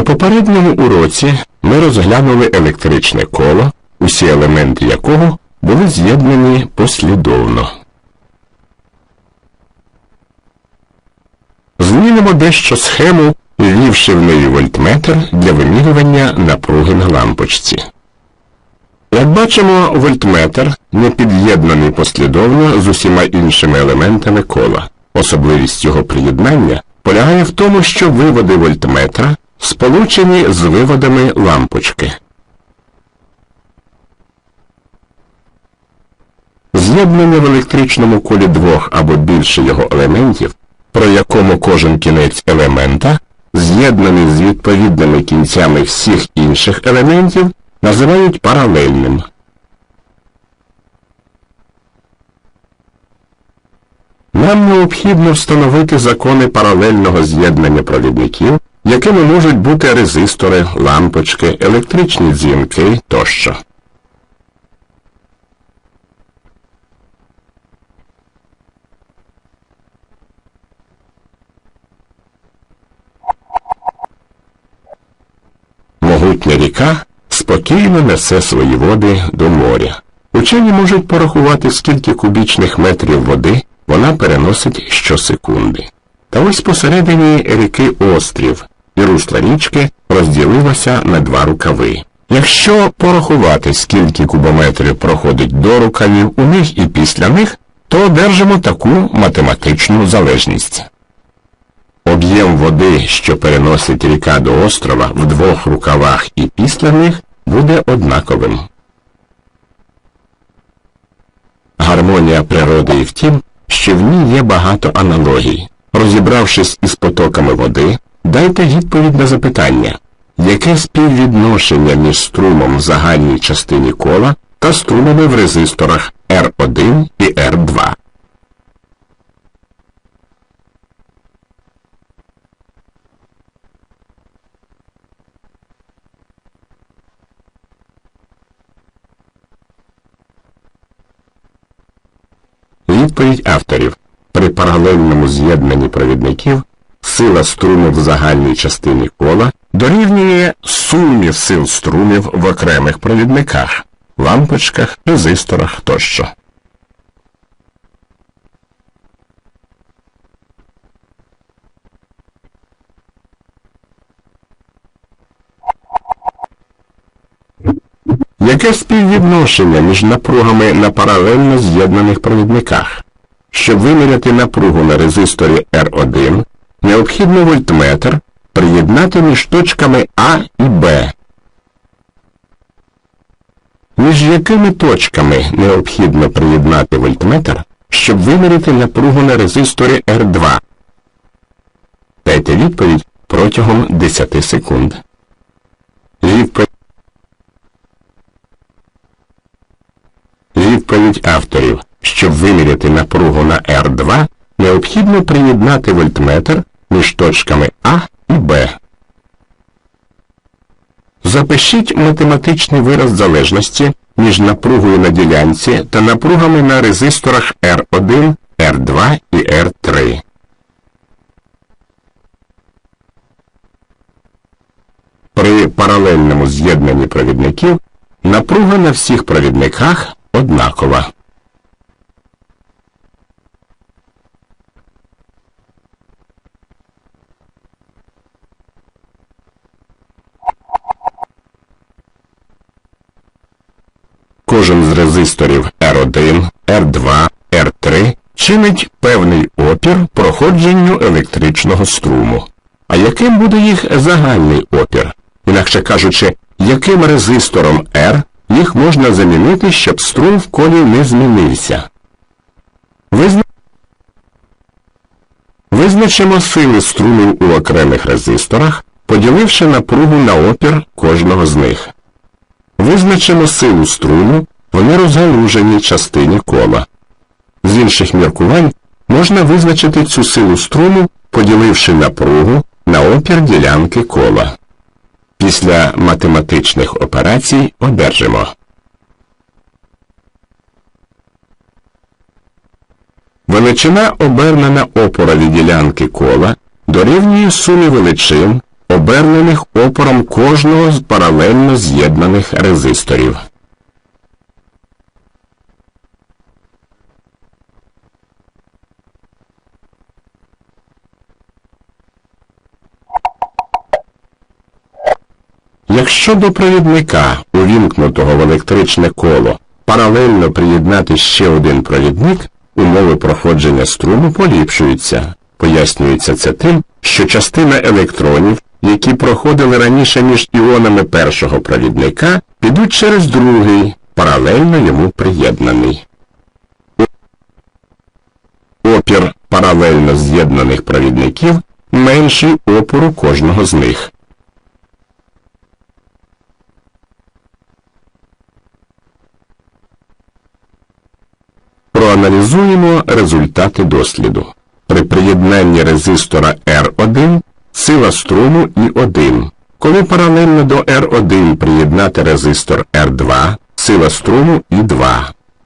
На попередньому уроці ми розглянули електричне коло, усі елементи якого були з'єднані послідовно. Змінимо дещо схему, ввівши в неї вольтметр для вимірювання напруги на лампочці. Як бачимо, вольтметр не під'єднаний послідовно з усіма іншими елементами кола. Особливість його приєднання полягає в тому, що виводи вольтметра сполучені з виводами лампочки. З'єднання в електричному колі двох або більше його елементів, про якому кожен кінець елемента з'єднаний з відповідними кінцями всіх інших елементів, називають паралельним. Нам необхідно встановити закони паралельного з'єднання провідників, якими можуть бути резистори, лампочки, електричні дзвінки тощо. Могутня ріка спокійно несе свої води до моря. Учені можуть порахувати, скільки кубічних метрів води вона переносить щосекунди. Та ось посередині ріки острів, і русло річки розділилося на два рукави. Якщо порахувати, скільки кубометрів проходить до рукавів у них і після них, то одержимо таку математичну залежність. Об'єм води, що переносить ріка до острова в двох рукавах і після них, буде однаковим. Гармонія природи і в тім, що в ній є багато аналогій. Розібравшись із потоками води, дайте відповідь на запитання, яке співвідношення між струмом в загальній частині кола та струмами в резисторах R1 і R2. Відповідь авторів. При паралельному з'єднанні провідників сила струму в загальній частині кола дорівнює сумі сил струмів в окремих провідниках, лампочках, резисторах тощо. Яке співвідношення між напругами на паралельно з'єднаних провідниках? Щоб виміряти напругу на резисторі R1, необхідно вольтметр приєднати між точками А і Б. Між якими точками необхідно приєднати вольтметр, щоб виміряти напругу на резисторі R2? Дайте відповідь протягом 10 секунд. Відповідь Відповідь авторів. Щоб виміряти напругу на R2, необхідно приєднати вольтметр між точками А і Б. Запишіть математичний вираз залежності між напругою на ділянці та напругами на резисторах R1, R2 і R3. При паралельному з'єднанні провідників напруга на всіх провідниках однакова. Кожен з резисторів R1, R2, R3 чинить певний опір проходженню електричного струму. А яким буде їх загальний опір? Інакше кажучи, яким резистором R їх можна замінити, щоб струм в колі не змінився. Визна... Визначимо сили струмів у окремих резисторах, поділивши напругу на опір кожного з них. Визначимо силу струму в нерозгалуженій частині кола. З інших міркувань можна визначити цю силу струму, поділивши напругу на опір ділянки кола. Після математичних операцій одержимо. Величина обернена опорові ділянки кола дорівнює сумі величин обернених опором кожного з паралельно з'єднаних резисторів. Якщо до провідника, увімкнутого в електричне коло, паралельно приєднати ще один провідник, умови проходження струму поліпшуються. Пояснюється це тим, що частина електронів, які проходили раніше між іонами першого провідника, підуть через другий, паралельно йому приєднаний. Опір паралельно з'єднаних провідників менший опору кожного з них. Проаналізуємо результати досліду. При приєднанні резистора R1 сила струму І1. Коли паралельно до R1 приєднати резистор R2, сила струму І2.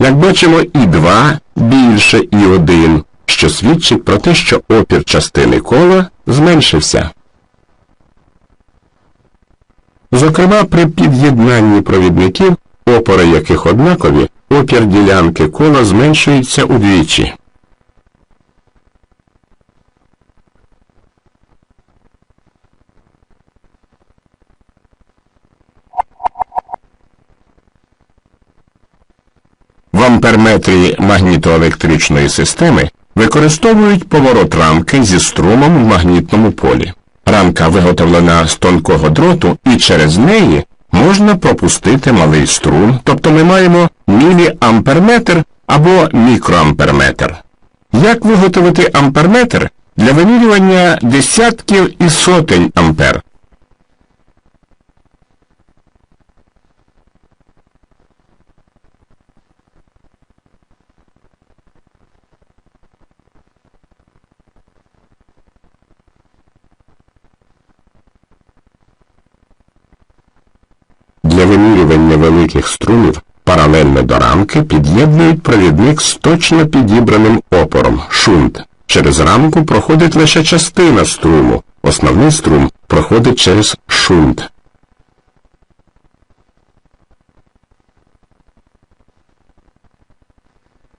Як бачимо, І2 більше І1, що свідчить про те, що опір частини кола зменшився. Зокрема, при під'єднанні провідників, опори яких однакові, опір ділянки кола зменшується удвічі. Амперметрі магнітоелектричної системи використовують поворот рамки зі струмом в магнітному полі. Рамка виготовлена з тонкого дроту і через неї можна пропустити малий струм, тобто ми маємо міліамперметр або мікроамперметр. Як виготовити амперметр для вимірювання десятків і сотень ампер? Для вимірювання великих струмів паралельно до рамки під'єднують провідник з точно підібраним опором шунт. Через рамку проходить лише частина струму. Основний струм проходить через шунт.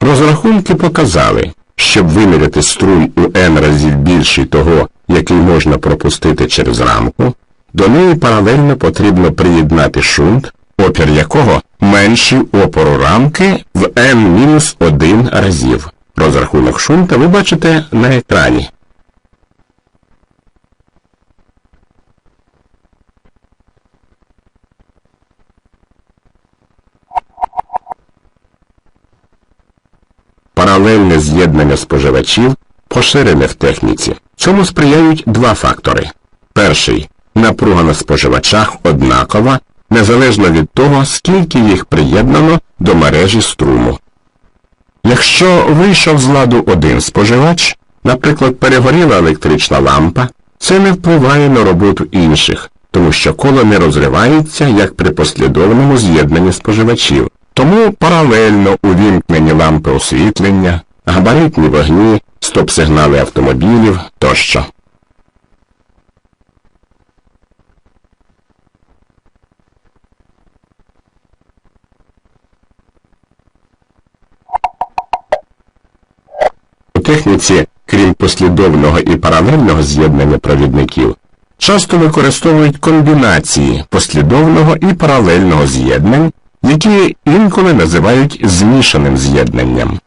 Розрахунки показали, щоб виміряти струм у n разів більший того, який можна пропустити через рамку, до неї паралельно потрібно приєднати шунт, опір якого менший опору рамки в n-1 разів. Розрахунок шунта ви бачите на екрані. Паралельне з'єднання споживачів поширене в техніці. Цьому сприяють два фактори. Перший напруга на споживачах однакова, незалежно від того, скільки їх приєднано до мережі струму. Якщо вийшов з ладу один споживач, наприклад, перегоріла електрична лампа, це не впливає на роботу інших, тому що коло не розривається, як при послідовному з'єднанні споживачів. Тому паралельно увімкнені лампи освітлення, габаритні вогні, стоп-сигнали автомобілів тощо. Техніці, крім послідовного і паралельного з'єднання провідників, часто використовують комбінації послідовного і паралельного з'єднань, які інколи називають змішаним з'єднанням.